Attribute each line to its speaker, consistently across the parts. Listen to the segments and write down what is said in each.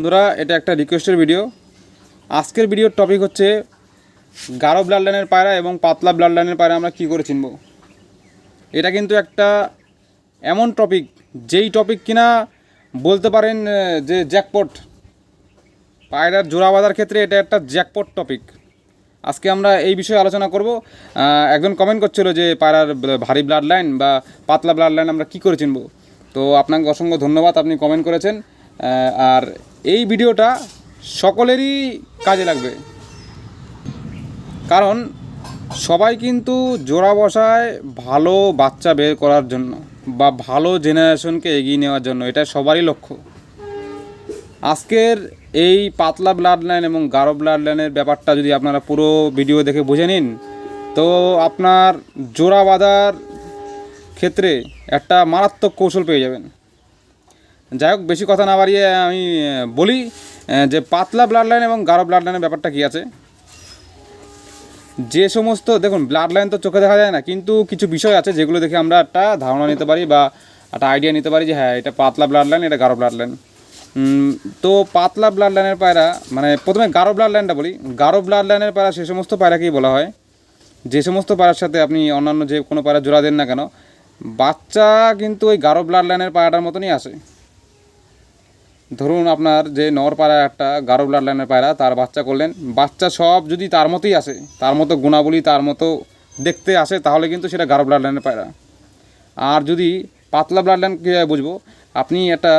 Speaker 1: বন্ধুরা, এটা একটা রিকোয়েস্টের ভিডিও আজকের ভিডিওর টপিক হচ্ছে গাঢ় ব্লাড লাইনের পায়রা এবং পাতলা ব্লাড লাইনের পায়রা আমরা কী করে চিনব? এটা কিন্তু একটা এমন টপিক যেই টপিক কিনা বলতে পারেন যে জ্যাকপট পায়রার জোড়া বাঁধার ক্ষেত্রে এটা একটা জ্যাকপট টপিক আজকে আমরা এই বিষয়ে আলোচনা করব। একজন কমেন্ট করছিল যে পায়রার ভারী ব্লাড লাইন বা পাতলা ব্লাড লাইন আমরা কী করে চিনব? তো আপনাকে অসংখ্য ধন্যবাদ, আপনি কমেন্ট করেছেন। আর এই ভিডিওটা সকলেরই কাজে লাগবে। কারণ সবাই কিন্তু জোড়া বসায় ভালো বাচ্চা বের করার জন্য বা ভালো জেনারেশনকে এগিয়ে নেওয়ার জন্য, এটা সবারই লক্ষ্য। আজকের এই পাতলা ব্লাড লাইন এবং গাঢ় ব্লাড লাইনের ব্যাপারটা যদি আপনারা পুরো ভিডিও দেখে বুঝে নিন, তো আপনার জোড়া বাঁধার ক্ষেত্রে একটা মারাত্মক কৌশল পেয়ে যাবেন। যাই হোক, বেশি কথা না বাড়িয়ে আমি বলি যে পাতলা ব্লাড লাইন এবং গাঢ় ব্লাড লাইনের ব্যাপারটা কী আছে? যে সমস্ত, দেখুন ব্লাড লাইন তো চোখে দেখা যায় না, কিন্তু কিছু বিষয় আছে যেগুলো দেখে আমরা একটা ধারণা নিতে পারি বা একটা আইডিয়া নিতে পারি যে হ্যাঁ এটা পাতলা ব্লাড লাইন এটা গাঢ় ব্লাড লাইন তো পাতলা ব্লাড লাইনের পায়রা মানে প্রথমে গাঢ় ব্লাড লাইনটা বলি, গাঢ় ব্লাড লাইনের পায়রা সে সমস্ত পায়রাকেই বলা হয়। যে সমস্ত পায়রার সাথে আপনি অন্যান্য যে কোনো পায়রা জোড়া দেন না কেন, বাচ্চা কিন্তু ওই গাঢ় ব্লাড লাইনের পায়রাটার মতনই আসে। ধরুন আপনার যে নর পায়রা একটা গাঢ় ব্লাড লাইনের পায়রা, তার বাচ্চা করলেন, বাচ্চা সব যদি তার মতোই আসে, তার মতো গুণাবলী, তার মতো দেখতে আসে, তাহলে কিন্তু সেটা গাঢ় ব্লাড লাইনের পায়রা। আর যদি পাতলা ব্লাড লাইন কীভাবে বুঝব, আপনি একটা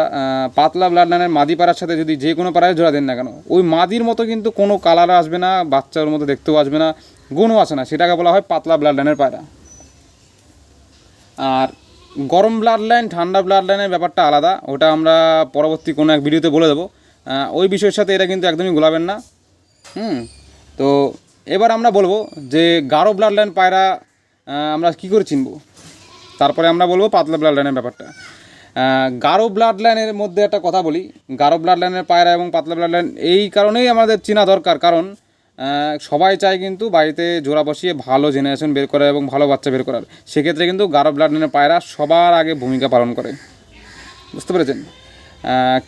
Speaker 1: পাতলা ব্লাড লাইনের মাদি পাড়ার সাথে যদি যে কোনো পাড়ায় জোড়া দেন না কেন, ওই মাদির মতো কিন্তু কোনো কালার আসবে না, বাচ্চার মতো দেখতেও আসবে না, গুণও আসে না, সেটাকে বলা হয় পাতলা ব্লাড লাইনের পায়রা। আর গরম ব্লাড লাইন ঠান্ডা ব্লাড লাইনের ব্যাপারটা আলাদা। ওটা আমরা পরবর্তী কোনো এক ভিডিওতে বলে দেবো। ওই বিষয়ের সাথে এটা কিন্তু একদমই গোলাবেন না। হুম, তো এবার আমরা বলব যে গাঢ় ব্লাড লাইন পায়রা আমরা কী করে চিনব? তারপরে আমরা বলব পাতলা ব্লাড লাইনের ব্যাপারটা। গাঢ় ব্লাড লাইনের মধ্যে একটা কথা বলি। গাঢ় ব্লাড লাইনের পায়রা এবং পাতলা ব্লাড লাইন এই কারণেই আমাদের চেনা দরকার। কারণ সবাই চায় কিন্তু বাড়িতে জোড়া বসিয়ে ভালো জেনারেশন বের করা এবং ভালো বাচ্চা বের করার। সেক্ষেত্রে কিন্তু গারো ব্লাড লাইনের পায়রা সবার আগে ভূমিকা পালন করে। বুঝতে পেরেছেন?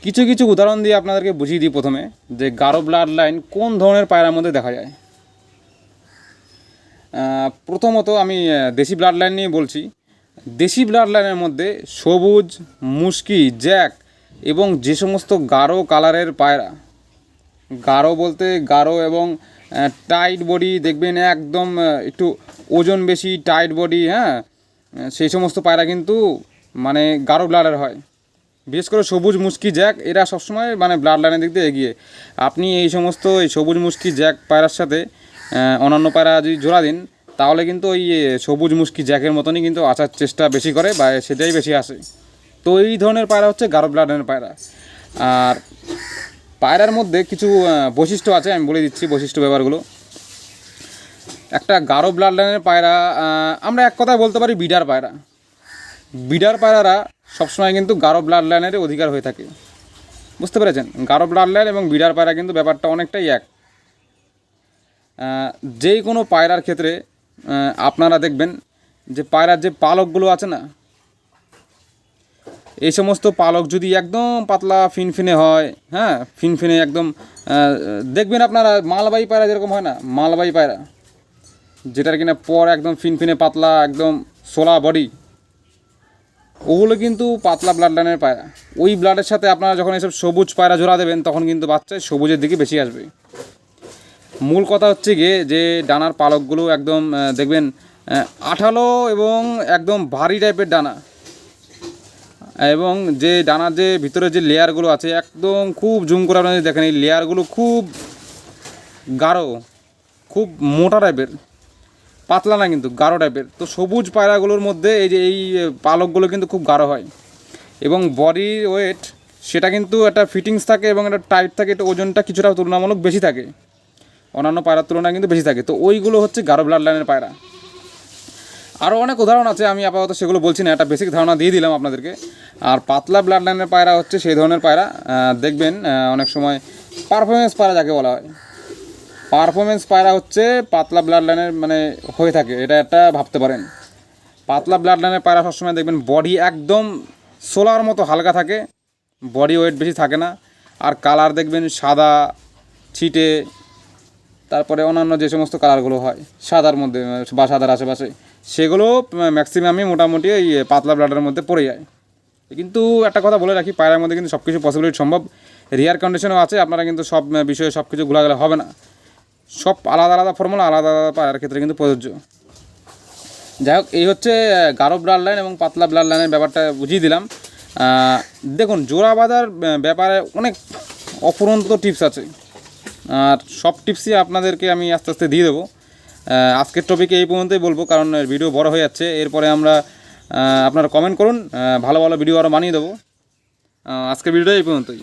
Speaker 1: কিছু কিছু উদাহরণ দিয়ে আপনাদেরকে বুঝিয়ে দিই প্রথমে, যে গারো ব্লাড লাইন কোন ধরনের পায়রার মধ্যে দেখা যায়। প্রথমত আমি দেশি ব্লাড লাইন নিয়ে বলছি। দেশি ব্লাড লাইনের মধ্যে সবুজ মুশকি জ্যাক এবং যে সমস্ত গাঢ় কালারের পায়রা গাঢ় বলতে গাঢ় এবং টাইট বডি দেখবেন একদম একটু ওজন বেশি টাইট বডি হ্যাঁ? সেই সমস্ত পায়রা কিন্তু মানে গাঢ় ব্লাডের হয়। বিশেষ করে সবুজ মুশকি জ্যাক এরা সবসময় মানে ব্লাড লাইনের দিক দিয়ে এগিয়ে। আপনি এই সমস্ত, এই সবুজ মুশকি জ্যাক পায়রার সাথে অন্যান্য পায়রা যদি জোড়া দিন, তাহলে কিন্তু ওই সবুজ মুশকি জ্যাকের মতনই কিন্তু আসার চেষ্টা বেশি করে বা সেটাই বেশি আসে। তো এই ধরনের পায়রা হচ্ছে গাঢ় ব্লাড লাইনের পায়রা। আর পায়রার মধ্যে কিছু বৈশিষ্ট্য আছে, আমি বলে দিচ্ছি বৈশিষ্ট্য ব্যাপারগুলো। একটা গাঢ় ব্লাড লাইনের পায়রা আমরা এক কথায় বলতে পারি বিডার পায়রা। বিডার পায়রারা সবসময় কিন্তু গাঢ় ব্লাড লাইনের অধিকার হয়ে থাকে। বুঝতে পেরেছেন? গাঢ় ব্লাড লাইন এবং বিডার পায়রা কিন্তু ব্যাপারটা অনেকটাই এক। যেই কোনো পায়রার ক্ষেত্রে আপনারা দেখবেন যে পায়রার যে পালকগুলো আছে না এই সমস্ত পালক যদি একদম পাতলা ফিনফিনে হয় হ্যাঁ ফিনফিনে একদম দেখবেন আপনারা মালবাহী পায়রা যেরকম হয় না, মালবাহী পায়রা, যেটার কিনা পর একদম ফিনফিনে পাতলা, একদম সোলা বডি ওগুলো কিন্তু পাতলা ব্লাড লাইনের পায়রা। ওই ব্লাডের সাথে আপনারা যখন এসব সবুজ পায়রা জোড়া দেবেন, তখন কিন্তু বাচ্চায় সবুজের দিকে বেশি আসবে। মূল কথা হচ্ছে গিয়ে যে ডানার পালকগুলো একদম দেখবেন আঠালো এবং একদম ভারী টাইপের ডানা। এবং যে ডানার যে ভিতরে যে লেয়ারগুলো আছে, একদম খুব জুম করে আপনারা দেখেন, এই লেয়ারগুলো খুব গাঢ়, খুব মোটা টাইপের, পাতলা না কিন্তু, গাঢ় টাইপের। তো সবুজ পায়রাগুলোর মধ্যে এই যে, এই পালকগুলো কিন্তু খুব গাঢ় হয়। এবং বডির ওয়েট, সেটা কিন্তু একটা ফিটিংস থাকে এবং একটা টাইট থাকে, একটু ওজনটা কিছুটা তুলনামূলক বেশি থাকে। অন্যান্য পায়রার তুলনায় কিন্তু বেশি থাকে। তো ওইগুলো হচ্ছে গাঢ় ব্লাড লাইনের পায়রা। আরও অনেক উদাহরণ আছে, আমি আপাতত সেগুলো বলছি না, একটা বেসিক ধারণা দিয়ে দিলাম আপনাদেরকে। আর পাতলা ব্লাড লাইনের পায়রা হচ্ছে সেই ধরনের পায়রা দেখবেন অনেক সময় পারফরমেন্স পায়রা যাকে বলা হয়। পারফরমেন্স পায়রা হচ্ছে পাতলা ব্লাড লাইনের মানে হয়ে থাকে, এটা একটা ভাবতে পারেন। পাতলা ব্লাড লাইনের পায়রা সবসময় দেখবেন বডি একদম সোলার মতো হালকা থাকে বডি ওয়েট বেশি থাকে না। আর কালার দেখবেন সাদা, ছিটে তারপরে অন্যান্য যে সমস্ত কালারগুলো হয়, সাদার মধ্যে, বা সাদার আশেপাশে, সেগুলো ম্যাক্সিমামই মোটামুটি এই পাতলা ব্লাডের মধ্যে পড়ে যায়। কিন্তু একটা কথা বলে রাখি, পায়রার মধ্যে কিন্তু সব কিছু পসিবিলিটি সম্ভব। রেয়ার কন্ডিশনও আছে, আপনারা কিন্তু সব বিষয়ে সব কিছু ঘোলাগেলে হবে না। সব আলাদা আলাদা ফর্মুলা আলাদা আলাদা পায়রার ক্ষেত্রে কিন্তু প্রযোজ্য। যাই হোক, এই হচ্ছে গাঢ় ব্লাড লাইন এবং পাতলা ব্লাড লাইনের ব্যাপারটা বুঝিয়ে দিলাম। দেখুন, জোড়া বাঁধার ব্যাপারে অনেক অফুরন্ত টিপস আছে। আর সব টিপসই আপনাদেরকে আমি আস্তে আস্তে দিয়ে দেবো। আজকের টপিকে এই পর্যন্তই বলব, কারণ ভিডিও বড় হয়ে যাচ্ছে। এরপরে আমরা আপনারা কমেন্ট করুন ভালো ভালো ভিডিও আরও বানিয়ে দেবো। আজকের ভিডিওটা এই পর্যন্তই।